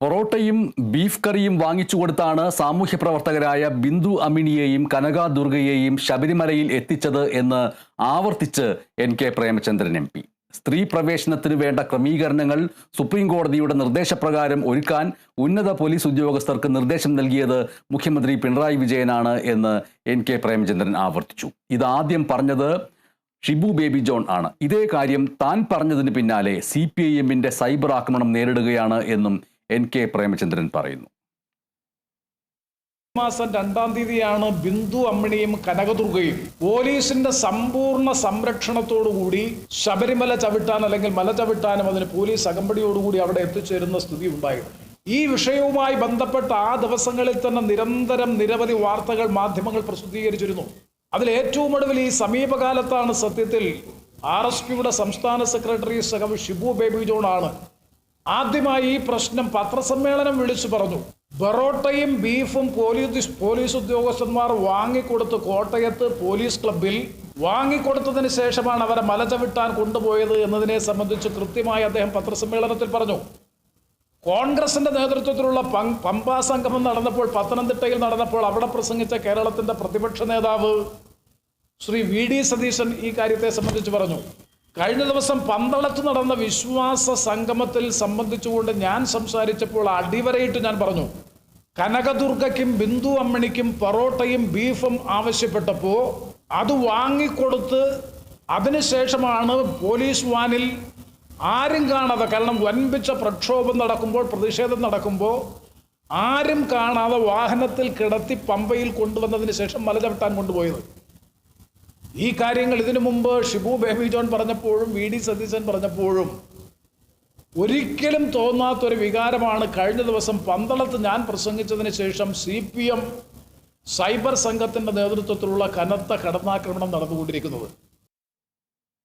പൊറോട്ടയും ബീഫ് കറിയും വാങ്ങിച്ചു കൊടുത്താണ് സാമൂഹ്യ പ്രവർത്തകരായ ബിന്ദു അമിനിയെയും കനക ദുർഗയെയും ശബരിമലയിൽ എത്തിച്ചത് എന്ന് ആവർത്തിച്ച് N K Premachandran M P. സ്ത്രീ പ്രവേശനത്തിന് വേണ്ട ക്രമീകരണങ്ങൾ സുപ്രീം കോടതിയുടെ നിർദ്ദേശപ്രകാരം ഒരുക്കാൻ ഉന്നത പോലീസ് ഉദ്യോഗസ്ഥർക്ക് നിർദ്ദേശം നൽകിയത് മുഖ്യമന്ത്രി പിണറായി വിജയനാണ് എന്ന് എൻ കെ പ്രേമചന്ദ്രൻ ആവർത്തിച്ചു. ഇതാദ്യം പറഞ്ഞത് ഷിബു ബേബി ജോൺ ആണ്. ഇതേ കാര്യം താൻ പറഞ്ഞതിന് പിന്നാലെ സി പി ഐ എമ്മിന്റെ സൈബർ ആക്രമണം നേരിടുകയാണ് എന്നും എൻ കെ പ്രേമചന്ദ്രൻ പറയുന്നു. മാസം രണ്ടാം തീയതിയാണ് ബിന്ദു അമ്മിണിയും കനകദുർഗയും. പോലീസിന്റെ സമ്പൂർണ സംരക്ഷണത്തോടുകൂടി ശബരിമല ചവിട്ടാൻ അല്ലെങ്കിൽ മല ചവിട്ടാനും അതിന് പോലീസ് അകമ്പടിയോടുകൂടി അവിടെ എത്തിച്ചേരുന്ന സ്ഥിതി ഉണ്ടായത് ഈ വിഷയവുമായി ബന്ധപ്പെട്ട ആ ദിവസങ്ങളിൽ തന്നെ നിരന്തരം നിരവധി വാർത്തകൾ മാധ്യമങ്ങൾ പ്രസിദ്ധീകരിച്ചിരുന്നു. അതിൽ ഏറ്റവും ഒടുവിൽ ഈ സമീപകാലത്താണ് സത്യത്തിൽ ആർ എസ് പിയുടെ സംസ്ഥാന സെക്രട്ടറി സഹം ഷിബു ബേബി ജോൺ ആണ് ആദ്യമായി ഈ പ്രശ്നം പത്രസമ്മേളനം വിളിച്ചു പറഞ്ഞു. ബറോട്ടയും ബീഫും പോലീസ് പോലീസ് ഉദ്യോഗസ്ഥന്മാർ വാങ്ങിക്കൊടുത്ത് കോട്ടയത്ത് പോലീസ് ക്ലബിൽ വാങ്ങിക്കൊടുത്തതിന് ശേഷമാണ് അവരെ മല ചവിട്ടാൻ കൊണ്ടുപോയത് എന്നതിനെ സംബന്ധിച്ച് കൃത്യമായി അദ്ദേഹം പത്രസമ്മേളനത്തിൽ പറഞ്ഞു. കോൺഗ്രസിന്റെ നേതൃത്വത്തിലുള്ള പമ്പാ സംഗമം നടന്നപ്പോൾ പത്തനംതിട്ടയിൽ നടന്നപ്പോൾ അവിടെ പ്രസംഗിച്ച കേരളത്തിന്റെ പ്രതിപക്ഷ നേതാവ് ശ്രീ വി ഡി സതീശൻ ഈ കാര്യത്തെ സംബന്ധിച്ച് പറഞ്ഞു. കഴിഞ്ഞ ദിവസം പന്തളത്ത് നടന്ന വിശ്വാസ സംഗമത്തിൽ സംബന്ധിച്ചുകൊണ്ട് ഞാൻ സംസാരിച്ചപ്പോൾ അടിവരയിട്ട് ഞാൻ പറഞ്ഞു കനകദുർഗയ്ക്കും ബിന്ദു അമ്മണിക്കും പൊറോട്ടയും ബീഫും ആവശ്യപ്പെട്ടപ്പോൾ അത് വാങ്ങിക്കൊടുത്ത് അതിനുശേഷമാണ് പോലീസ് വാനിൽ ആരും കാണാതെ കാരണം വൻപിച്ച പ്രക്ഷോഭം നടക്കുമ്പോൾ പ്രതിഷേധം നടക്കുമ്പോൾ ആരും കാണാതെ വാഹനത്തിൽ കിടത്തി പമ്പയിൽ കൊണ്ടുവന്നതിന് ശേഷം മലചവിട്ടാൻ കൊണ്ടുപോയത്. ഈ കാര്യങ്ങൾ ഇതിനു മുമ്പ് ഷിബു ബേബി ജോൺ പറഞ്ഞപ്പോഴും വി ഡി സതീശൻ പറഞ്ഞപ്പോഴും ഒരിക്കലും തോന്നാത്തൊരു വികാരമാണ് കഴിഞ്ഞ ദിവസം പന്തളത്ത് ഞാൻ പ്രസംഗിച്ചതിന് ശേഷം സി പി എം സൈബർ സംഘത്തിന്റെ നേതൃത്വത്തിലുള്ള കനത്ത കടന്നാക്രമണം നടന്നുകൊണ്ടിരിക്കുന്നത്.